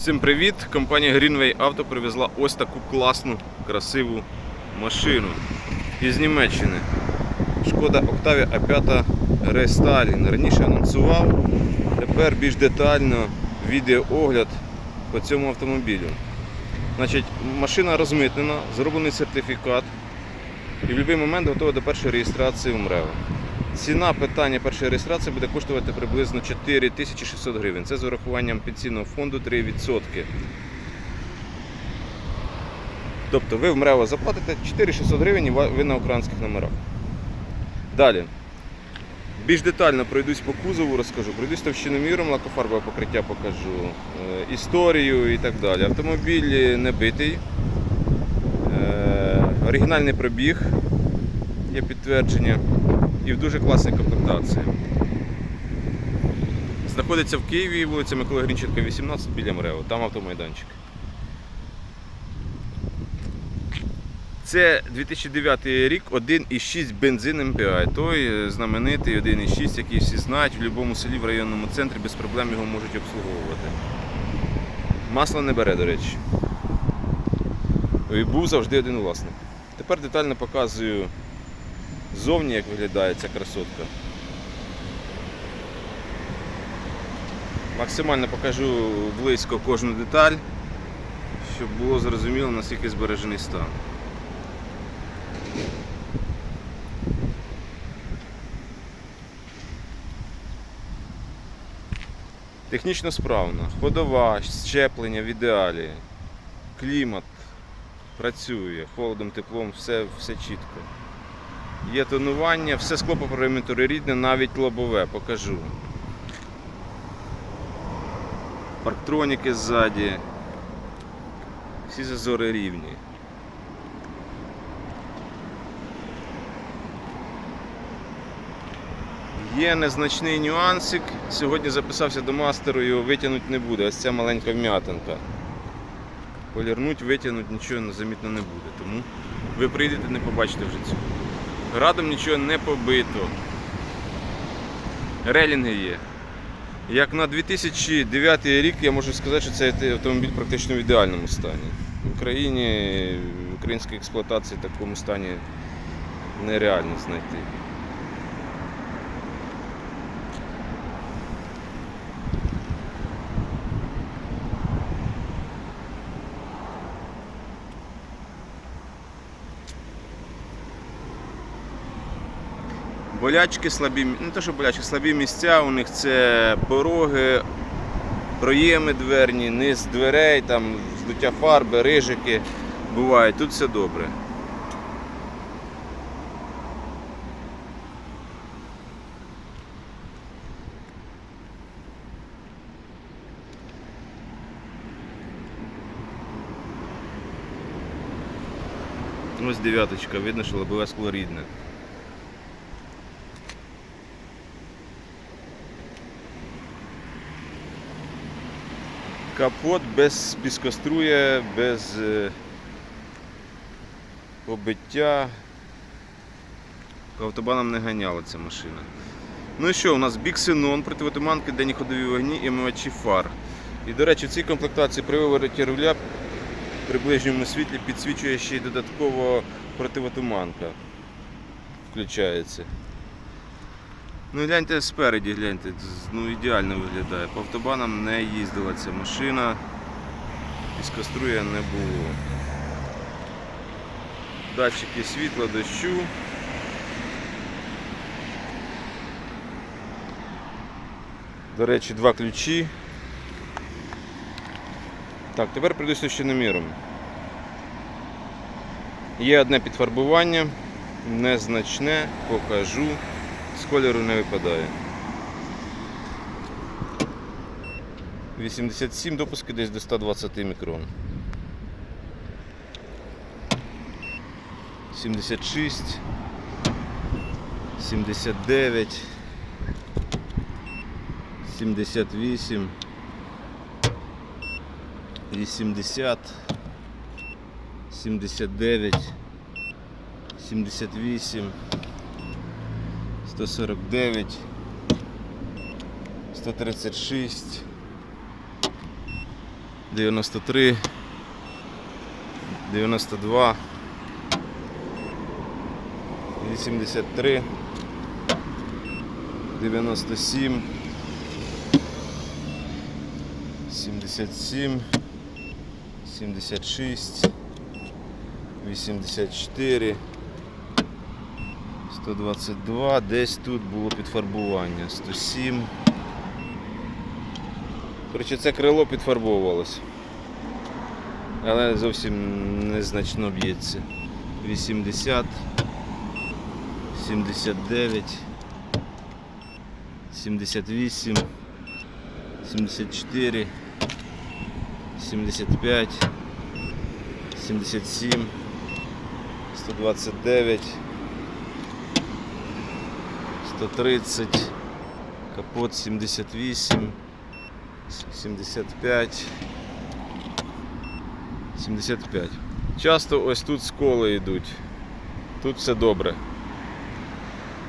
Всім привіт! Компанія Greenway Auto привезла ось таку класну, красиву машину із Німеччини. Шкода Octavia A5 Restyling. Раніше анонсував, тепер більш детально відеоогляд по цьому автомобілю. Значить, машина розмитнена, зроблений сертифікат і в будь-який момент готова до першої реєстрації в МРЕВ. Ціна питання першої реєстрації буде коштувати приблизно 4600 гривень. Це з урахуванням пенсійного фонду 3%. Тобто ви в МРЕВО заплатите 4600 гривень і ви на українських номерах. Далі. Більш детально пройдусь по кузову, розкажу. Пройдусь товщиноміром, лакофарбове покриття покажу, е, історію і так далі. Автомобіль не битий. Е, Оригінальний пробіг, є підтвердження і в дуже класній комплектації. Знаходиться в Києві, вулиця Миколи Грінченка, 18 біля МРЕО, там автомайданчик. Це 2009 рік 1,6 бензин МПА. Той знаменитий 1,6, який всі знають, в будь-якому селі в районному центрі без проблем його можуть обслуговувати. Масло не бере, до речі. І був завжди один власник. Тепер детально показую ззовні, як виглядає ця красотка. Максимально покажу близько кожну деталь, щоб було зрозуміло, наскільки збережений стан. Технічно справна, ходова, щеплення в ідеалі, клімат працює, холодом, теплом, все, все чітко. Є тонування, все скло по периметру рідне, навіть лобове, покажу. Парктроніки ззаді. Всі зазори рівні. Є незначний нюансик. Сьогодні записався до мастеру, його витягнути не буде. Ось ця маленька вм'ятинка. Полірнуть, витягнути нічого замітно не буде. Тому ви прийдете, не побачите вже цього. Градом нічого не побито. Релінги є. Як на 2009 рік я можу сказати, що цей автомобіль практично в ідеальному стані. В Україні в українській експлуатації в такому стані нереально знайти. Болячки слабі, не те, що болячки, слабі місця у них це пороги, проєми дверні, низ дверей, там здуття фарби, рижики бувають. Тут все добре. Ось дев'яточка, видно, що лобове скло рідне. Капот без піскоструя, без е, побиття. По автобанам не ганяла ця машина. Ну і що, у нас біксенон, противотуманки, денні ходові вогні і омивачі фар. І, до речі, в цій комплектації при вивороті руля при ближньому світлі підсвічує ще й додатково противотуманка. Включається. Ну гляньте спереді, гляньте, ну ідеально виглядає. По автобанам не їздила ця машина, піскоструя не було. Датчики світла, дощу. До речі, два ключі. Так, тепер прийдуся ще наміром. Є одне підфарбування, незначне, покажу з кольору не випадає. 87 допуски десь до 120 мікрон. 76, 79, 78, 80, 79, 78. 149, 136, 93, 92, 83, 97, 77, 76, 84, 122, десь тут було підфарбування, 107. Коротше, це крило підфарбовувалось. Але зовсім незначно б'ється. 80, 79, 78, 74, 75, 77, 129, 130, капот 78, 75, 75. Часто ось тут сколи йдуть. Тут все добре.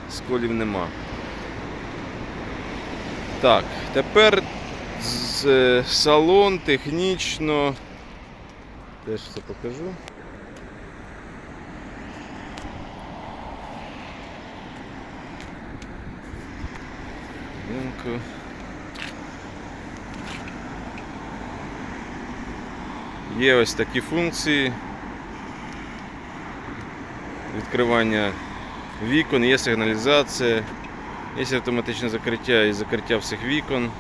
Сколів нема. Так, тепер з- е, салон технічно. Теж все покажу. Хвилинку. Є ось такі функції. Відкривання вікон, є сигналізація, є автоматичне закриття і закриття всіх вікон,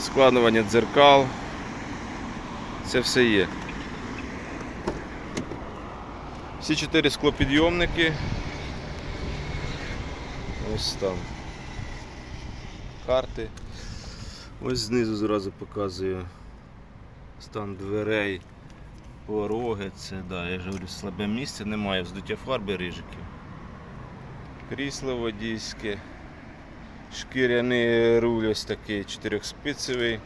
складування дзеркал. Це все є. Всі чотири склопідйомники. Ось там. Карти. Ось знизу зразу показую стан дверей, пороги, це да, я ж говорю, слабе місце, немає вздуття фарби рижиків. Крісло водійське, шкіряний руль ось такий чотирьохспицевий.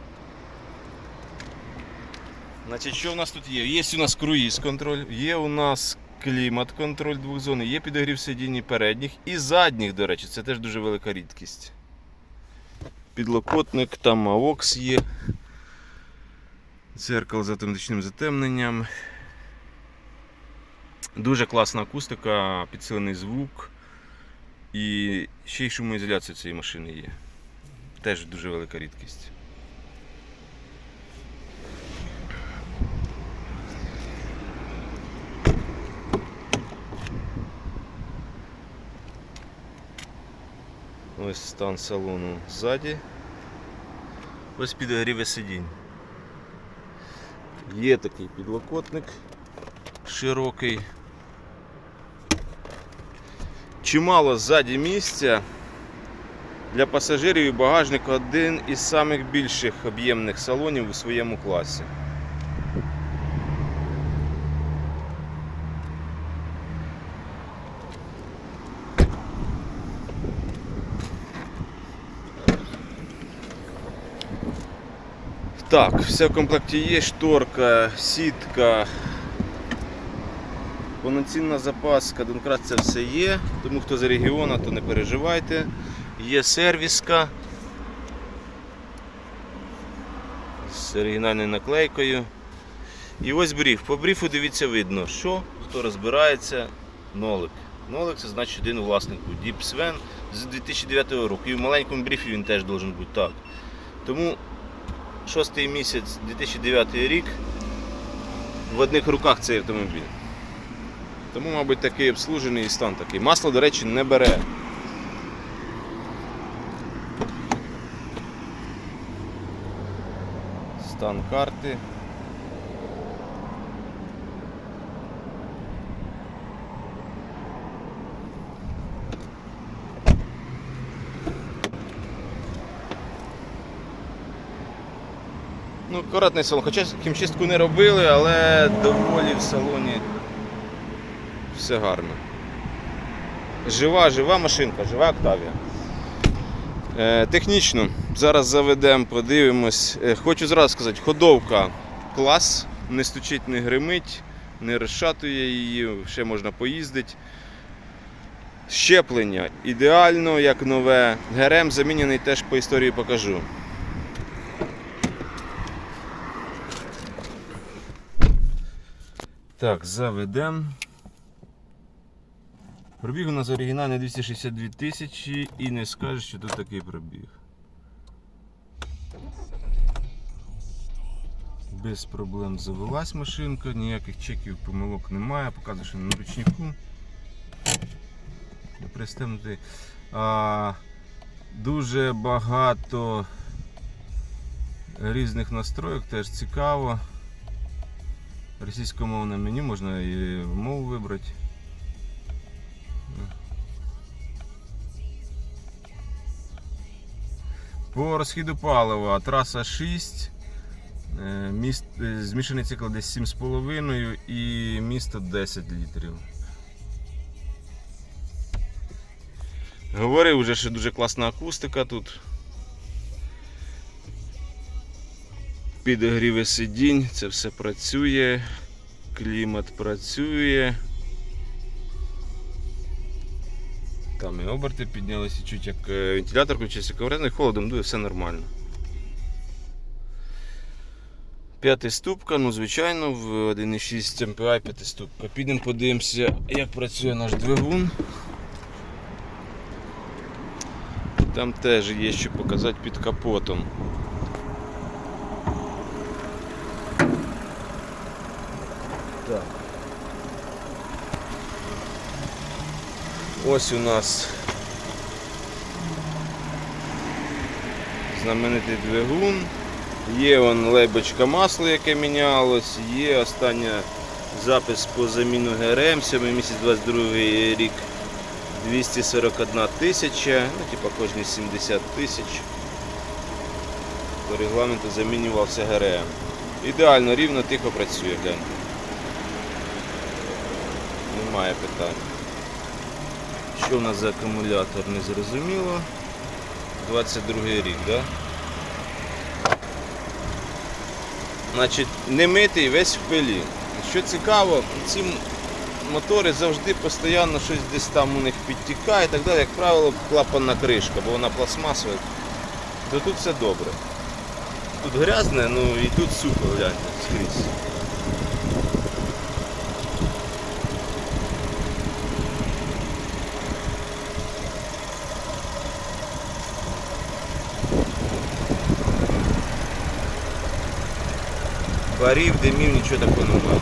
Значить, що у нас тут є? Є у нас круїз контроль, є у нас клімат контроль двох зон, є підогрів сидінь передніх і задніх, до речі, це теж дуже велика рідкість. Підлокотник, там AUX є. Дзеркало з автоматичним затемненням. Дуже класна акустика, підсилений звук. І ще й шумоізоляція цієї машини є. Теж дуже велика рідкість. Ось стан салону ззаді. Ось підогріве сидінь. Є такий підлокотник широкий. Чимало ззаді місця для пасажирів і багажник один із самих більших об'ємних салонів у своєму класі. Так, все в комплекті є, шторка, сітка, повноцінна запаска, Донкрат це все є, тому хто з регіону, то не переживайте. Є сервіска з оригінальною наклейкою. І ось бріф. По бріфу дивіться видно, що хто розбирається, нолик. Нолик це значить один власник. Діп Свен з 2009 року. І в маленькому бріфі він теж має бути так. Тому шостий місяць 2009 рік в одних руках цей автомобіль. Тому, мабуть, такий обслужений і стан такий. Масло, до речі, не бере. Стан карти. Ну, акуратний салон. Хоча хімчистку не робили, але доволі в салоні все гарно. Жива, жива машинка, жива Октавія. Е, технічно, зараз заведемо, подивимось. Е, хочу зразу сказати, ходовка клас, не стучить, не гримить, не розшатує її, ще можна поїздити. Щеплення ідеально, як нове. ГРМ замінений теж по історії покажу. Так, заведемо. Пробіг у нас оригінальний 262 тисячі і не скажеш, що тут такий пробіг. Без проблем завелась машинка, ніяких чеків помилок немає, показує, що на ручнику. Не пристебнутий. А, дуже багато різних настроїк, теж цікаво. Російськомовне меню можна і мову вибрати. По розхіду палива траса 6, е, міст, е, змішаний цикл десь 7,5 і місто 10 літрів. Говорив вже, що дуже класна акустика тут. Підігріви сидінь, це все працює, клімат працює. Там і оберти піднялися чуть як е, вентилятор включився, коврезний холодом дує, все нормально. П'ятий ступка, ну звичайно, в 1,6 MPI п'ятиступка. Підемо подивимося, як працює наш двигун. Там теж є що показати під капотом. Ось у нас знаменитий двигун. Є он лейбочка масла, яке мінялось, є остання запис по заміну ГРМ, 7 місяць 22 рік 241 тисяча, ну типа кожні 70 тисяч. По регламенту замінювався ГРМ. Ідеально, рівно, тихо працює, гляньте. Немає питань. Що в нас за акумулятор, не зрозуміло. 22 рік, да? Значить, не митий весь в пилі. Що цікаво, ці мотори завжди постійно щось десь там у них підтікає і так далі. Як правило, клапанна кришка, бо вона пластмасова. То тут все добре. Тут грязне, ну і тут сухо, гляньте, скрізь. Парів, димів, нічого такого немає.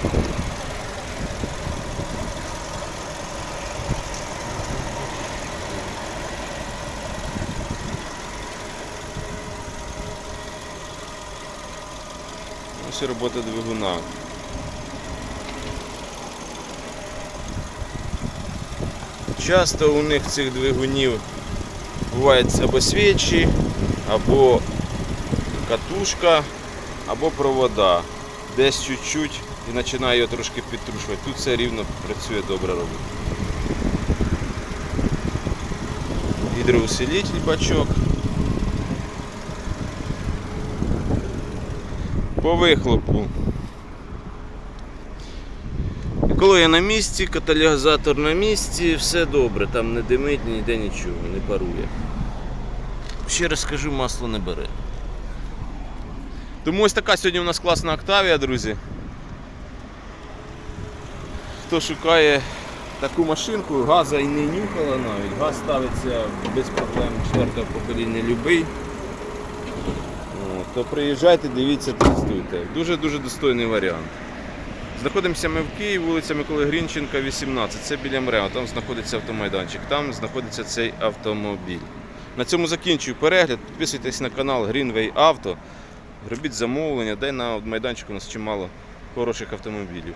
Ось і робота двигуна. Часто у них цих двигунів бувають або свічі, або катушка, або провода. Десь чуть-чуть і починає його трошки підтрушувати. Тут все рівно працює добре робить. Гідроусилитель бачок. По вихлопу. Екологія на місці, каталізатор на місці, все добре, там не димить, ніде нічого, не парує. Ще раз скажу, масло не бере. Тому ось така сьогодні у нас класна Октавія, друзі. Хто шукає таку машинку, газа і не нюхала навіть, газ ставиться без проблем четвертого покоління любий. То приїжджайте, дивіться, тестуйте. Дуже-дуже достойний варіант. Знаходимося ми в Києві, вулиця Миколи Грінченка, 18. Це біля МРЕО, там знаходиться автомайданчик, там знаходиться цей автомобіль. На цьому закінчую перегляд. Підписуйтесь на канал Greenway Auto. Робіть замовлення, дай на майданчику у нас чимало хороших автомобілів.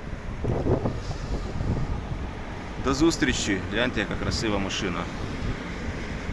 До зустрічі, гляньте, яка красива машина.